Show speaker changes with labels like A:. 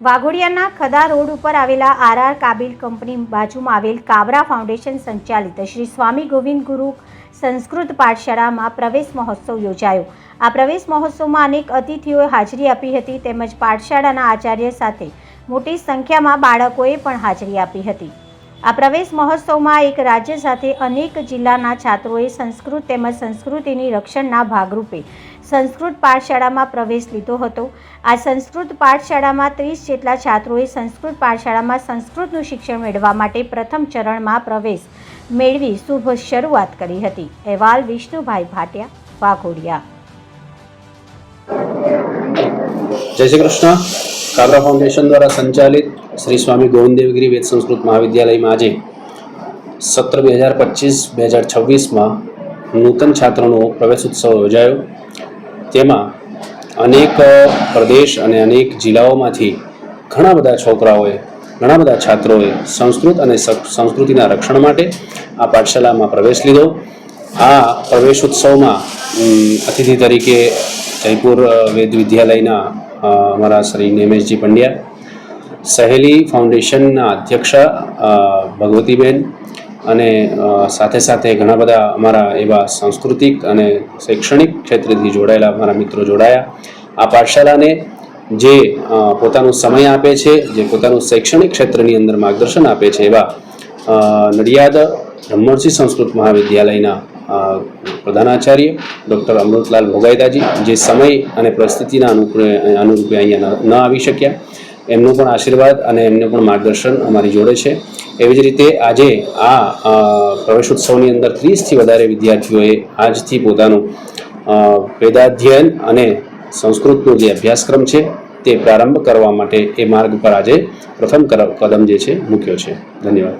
A: વાઘોડિયાના ખદા road ઉપર આવેલા RR કાબિલ company બાજુમાં આવેલ કાબરા ફાઉન્ડેશન સંચાલિત શ્રી સ્વામી ગોવિંદ ગુરુ સંસ્કૃત પાઠશાળામાં પ્રવેશ મહોત્સવ યોજાયો. આ પ્રવેશ મહોત્સવમાં અનેક અતિથિઓએ હાજરી આપી હતી તેમજ પાઠશાળાના આચાર્ય સાથે મોટી સંખ્યામાં બાળકોએ પણ હાજરી આપી હતી. આ પ્રવેશ મહોત્સવમાં એક રાજ્ય સાથે અનેક જિલ્લાના છાત્રોએ સંસ્કૃત તેમજ સંસ્કૃતિની રક્ષણના ભાગરૂપે સંસ્કૃત પાઠશાળામાં પ્રવેશ લીધો હતો. આ સંસ્કૃત પાઠશાળામાં ત્રીસ જેટલા છાત્રોએ સંસ્કૃત પાઠશાળામાં સંસ્કૃતનું શિક્ષણ મેળવવા માટે પ્રથમ ચરણમાં પ્રવેશ મેળવી શુભ શરૂઆત કરી હતી. અહેવાલ વિષ્ણુભાઈ ભાટિયા, વાઘોડિયા.
B: જય શ્રી કૃષ્ણ. કાબરા ફાઉન્ડેશન દ્વારા સંચાલિત શ્રી સ્વામી ગોવિંદેવગીરી વેદ સંસ્કૃત મહાવિદ્યાલયમાં આજે સત્ર બે હજાર પચીસ બે હજાર છવ્વીસમાં નૂતન છાત્રોનો પ્રવેશ ઉત્સવ યોજાયો. તેમાં અનેક પ્રદેશ અને અનેક જિલ્લાઓમાંથી ઘણા બધા છોકરાઓએ, ઘણા બધા છાત્રોએ સંસ્કૃત અને સંસ્કૃતિના રક્ષણ માટે આ પાઠશાલામાં પ્રવેશ લીધો. આ પ્રવેશ ઉત્સવમાં અતિથિ તરીકે જયપુર વેદ વિદ્યાલયના અમારા શ્રી નેમેશજી પંડ્યા, સહેલી ફાઉન્ડેશનના અધ્યક્ષ ભગવતીબેન અને સાથે સાથે ઘણા બધા અમારા એવા સાંસ્કૃતિક અને શૈક્ષણિક ક્ષેત્રથી જોડાયેલા અમારા મિત્રો જોડાયા. આ પાઠશાળાને જે પોતાનો સમય આપે છે, જે પોતાનું શૈક્ષણિક ક્ષેત્રની અંદર માર્ગદર્શન આપે છે એવા નડિયાદ બ્રહ્મણસિંહ સંસ્કૃત મહાવિદ્યાલયના પ્રધાનાચાર્ય ડૉક્ટર અમૃતલાલ ભોગાયદાજી જે સમય અને પરિસ્થિતિના અનુરૂપે અહીંયા ન- આવી શક્યા. એમનો પણ આશીર્વાદ અને એમને પણ માર્ગદર્શન અમારી જોડે છે. એવી જ રીતે આજે આ પ્રવેશોત્સવની અંદર ત્રીસથી વધારે વિદ્યાર્થીઓએ આજથી પોતાનું વેદાધ્યયન અને સંસ્કૃતનો જે અભ્યાસક્રમ છે તે પ્રારંભ કરવા માટે એ માર્ગ પર આજે પ્રથમ કદમ જે છે, મૂક્યો છે. ધન્યવાદ.